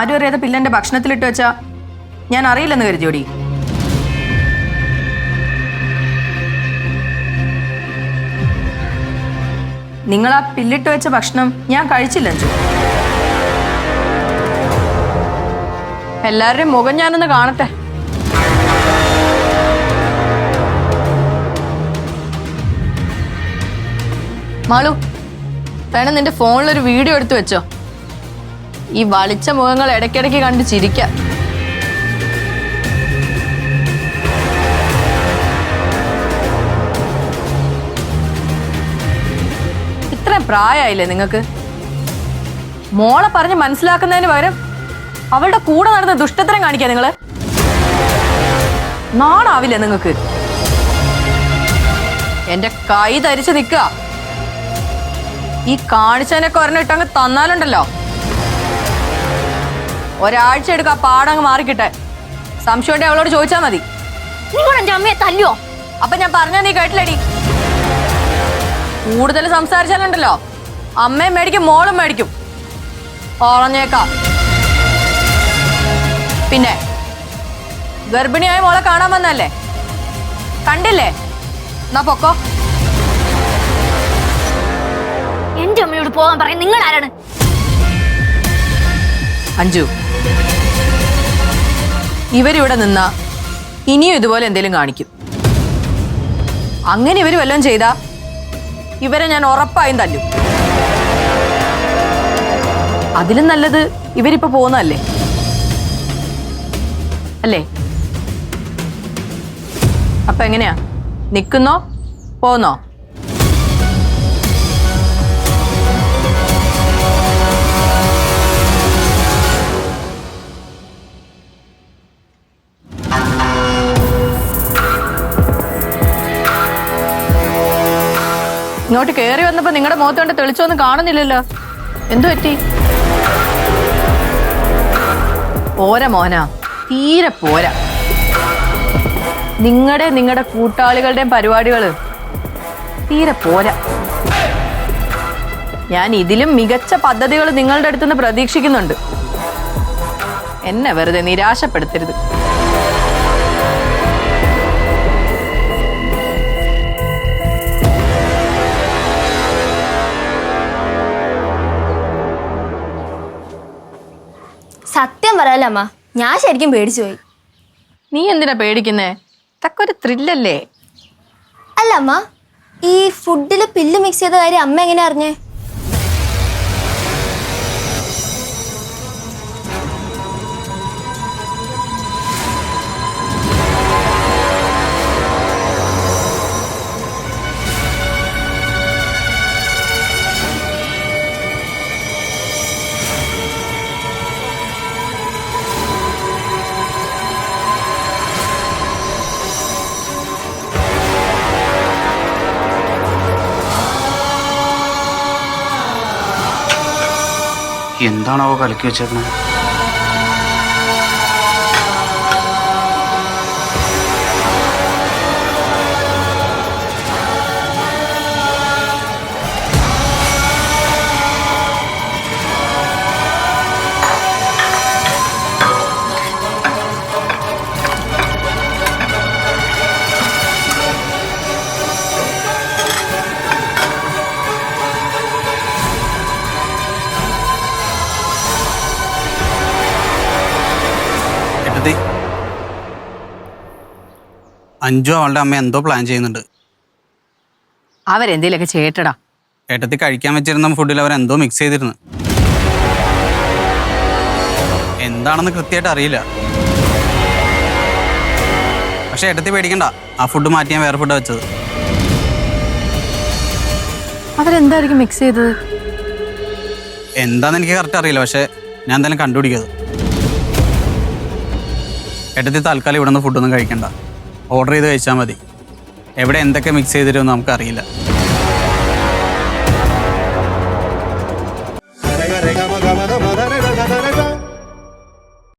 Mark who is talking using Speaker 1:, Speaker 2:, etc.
Speaker 1: ആരും അറിയാതെ പിള്ളേന്റെ ഭക്ഷണത്തിലിട്ട് വെച്ചാ ഞാൻ അറിയില്ലെന്ന് കരുതിയോടി. നിങ്ങൾ ആ പില്ലിട്ട് വെച്ച ഭക്ഷണം ഞാൻ കഴിച്ചില്ല എല്ലാവരുടെയും മുഖം ഞാനൊന്ന് കാണട്ടെ. മാളു വേണം നിന്റെ ഫോണിൽ ഒരു വീഡിയോ എടുത്തു വെച്ചോ. ഈ വളിച്ച മുഖങ്ങൾ ഇടയ്ക്കിടയ്ക്ക് കണ്ട് ചിരിക്കാം. ഇത്ര പ്രായമായില്ലേ നിങ്ങൾക്ക്? മോളെ പറഞ്ഞ് മനസ്സിലാക്കുന്നതിന് പകരം അവളുടെ കൂടെ നടന്ന ദുഷ്ടത്തരം കാണിക്കാ നിങ്ങൾ. നാണാവില്ല നിങ്ങൾക്ക്? എന്റെ കൈ ധരിച്ച് നിൽക്കുക. ഈ കാണിച്ചതിനൊക്കെ ഒരെണ്ണം ഇട്ടങ്ങ് തന്നാലുണ്ടല്ലോ. ഒരാഴ്ച എടുക്കുക പാടങ്ങ് മാറിക്കിട്ടെ. സംശയം ഉണ്ടെങ്കിൽ അവളോട് ചോദിച്ചാൽ മതി.
Speaker 2: നിങ്ങൾ എന്റെ അമ്മയെ തല്ലിയോ?
Speaker 1: അപ്പൊ ഞാൻ പറഞ്ഞാ നീ കേട്ടില്ലടി. കൂടുതൽ സംസാരിച്ചാലുണ്ടല്ലോ. അമ്മയും മേടിക്കും മോളും മേടിക്കും. ഓളഞ്ഞേക്കാം പിന്നെ ഗർഭിണിയായ മോളെ കാണാൻ വന്നല്ലേ കണ്ടില്ലേ? എന്നാ പൊക്കോ.
Speaker 2: എന്റെ അമ്മയോട് പോകാൻ പറയാൻ നിങ്ങൾ ആരാണ്
Speaker 1: അഞ്ജു. ഇവരിവിടെ നിന്ന് ഇനിയും ഇതുപോലെ എന്തെങ്കിലും കാണിക്കും. അങ്ങനെ ഇവർ വല്ലതും ചെയ്താ ഇവരെ ഞാൻ ഉറപ്പായും തല്ലും. അതിലും നല്ലത് ഇവരിപ്പോ പോകുന്നതല്ലേ? അല്ലേ? അപ്പൊ എങ്ങനെയാ? നിക്കുന്നോ? പോന്നോ? ഇങ്ങോട്ട് കയറി വന്നപ്പോ നിങ്ങളുടെ മുഖത്ത് കൊണ്ട് തെളിച്ചൊന്നും കാണുന്നില്ലല്ലോ. എന്തു പറ്റി? പോര മോന തീരെ പോരാ. നിങ്ങളുടെ നിങ്ങളുടെ കൂട്ടാളികളുടെയും പരിപാടികൾ തീരെ പോരാ. ഞാൻ ഇതിലും മികച്ച പദ്ധതികൾ നിങ്ങളുടെ അടുത്തുനിന്ന് പ്രതീക്ഷിക്കുന്നുണ്ട്. എന്നെ വെറുതെ നിരാശപ്പെടുത്തരുത്.
Speaker 2: സത്യം പറയാലോ അമ്മ? ഞാൻ ശരിക്കും പേടിച്ചു പോയി.
Speaker 1: നീ എന്തിനാ പേടിക്കുന്നേ? തക്കൊരു ത്രില്ലല്ലേ
Speaker 2: അല്ല? അമ്മ ഈ ഫുഡിൽ പില്ല് മിക്സ് ചെയ്ത കാര്യം അമ്മ എങ്ങനെ അറിഞ്ഞേ?
Speaker 3: എന്താണാവോ കലക്കി വെച്ചേക്കുന്നത് ഏട്ടത്തി അഞ്ചു അവളുടെ അമ്മ എന്തോ പ്ലാൻ ചെയ്യുന്നുണ്ട്.
Speaker 1: അവരെന്തേലൊക്കെ ചേട്ടടാ.
Speaker 3: ഏട്ടത്തി കഴിക്കാൻ വെച്ചിരുന്ന ഫുഡിൽ അവർ എന്തോ മിക്സ് ചെയ്തിരുന്നു. എന്താണെന്ന് കൃത്യമായിട്ട് അറിയില്ല. പക്ഷെ ഏട്ടത്തി പേടിക്കണ്ട. ആ ഫുഡ് മാറ്റി ഞാൻ വേറെ ഫുഡ് വെച്ചത്.
Speaker 1: അവരെന്തായിരിക്കും മിക്സ് ചെയ്തത്?
Speaker 3: എന്താന്ന് എനിക്ക് കറക്റ്റ് അറിയില്ല. പക്ഷെ ഞാൻ എന്തായാലും കണ്ടുപിടിക്കത് ഏട്ടത്തി തൽക്കാലം ഇവിടെ നിന്ന് ഫുഡൊന്നും കഴിക്കണ്ട. ഓർഡർ ചെയ്ത് കഴിച്ചാൽ മതി. എവിടെ എന്തൊക്കെ മിക്സ് ചെയ്തിരുമെന്ന് നമുക്കറിയില്ല